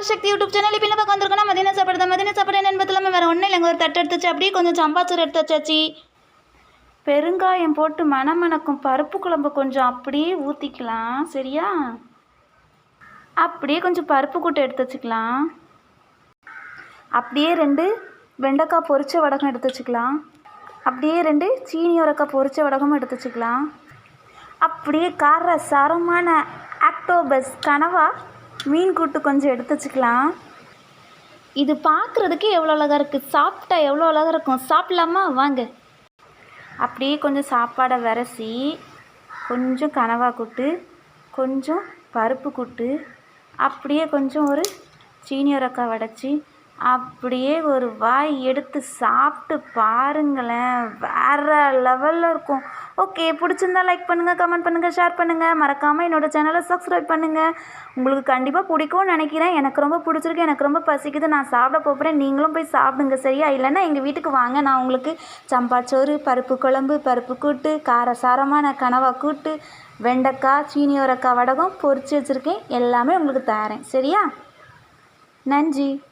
Star சக்தி YouTube channel. இப்போ என்ன பார்க்க வந்திருக்கோம்னா மதியான சாப்பாடு தான். சாப்பிட்ற சாப்பாடு என்ன வேறு ஒன்றும் இல்லைங்க ஒரு தட்டு எடுத்து வச்சு அப்படியே கொஞ்சம் சம்பாச்சூர் எடுத்து வச்சாச்சு. பெருங்காயம் போட்டு மணமணக்கும் பருப்பு குழம்பு கொஞ்சம் அப்படியே ஊற்றிக்கலாம் சரியா? அப்படியே கொஞ்சம் பருப்பு கூட்டை எடுத்து வச்சுக்கலாம். அப்படியே ரெண்டு வெண்டைக்காய் பொரிச்ச வடகம் எடுத்து வச்சுக்கலாம். அப்படியே ரெண்டு சீனி உரக்காய் பொரிச்ச வடகமும் எடுத்து வச்சுக்கலாம். அப்படியே கார சரமான ஆக்டோபஸ் கனவா மீன் கூட்டு கொஞ்சம் எடுத்து வச்சுக்கலாம். இது பார்க்குறதுக்கு எவ்வளோ அழகாக இருக்குது சாப்பிட்டா எவ்வளோ அழகாக இருக்கும். சாப்பிட்லாமா? வாங்க. அப்படியே கொஞ்சம் சாப்பாடை விரசி கொஞ்சம் கனவா கூட்டு கொஞ்சம் பருப்பு கூட்டு அப்படியே கொஞ்சம் ஒரு சீனி உரக்காய் வடைச்சி அப்படியே ஒரு வாய் எடுத்து சாப்பிட்டு பாருங்களேன். வேற லெவலில் இருக்கும். ஓகே பிடிச்சிருந்தா லைக் பண்ணுங்கள் கமெண்ட் பண்ணுங்கள் ஷேர் பண்ணுங்கள் மறக்காமல் என்னோடய சேனலை சப்ஸ்கிரைப் பண்ணுங்கள் உங்களுக்கு கண்டிப்பாக பிடிக்கும்னு நினைக்கிறேன். எனக்கு ரொம்ப பிடிச்சிருக்கு எனக்கு ரொம்ப பசிக்குது. நான் சாப்பிட போகிறேன் நீங்களும் போய் சாப்பிடுங்க சரியா? இல்லைன்னா எங்கள் வீட்டுக்கு வாங்க. நான் உங்களுக்கு சம்பாச்சோறு பருப்பு குழம்பு பருப்பு கூட்டு காரசாரமான கனவா கூட்டு வெண்டைக்காய் சீனியோரக்காய் வடகம் பொரிச்சு வச்சுருக்கேன். எல்லாமே உங்களுக்கு தரேன் சரியா? நன்றி.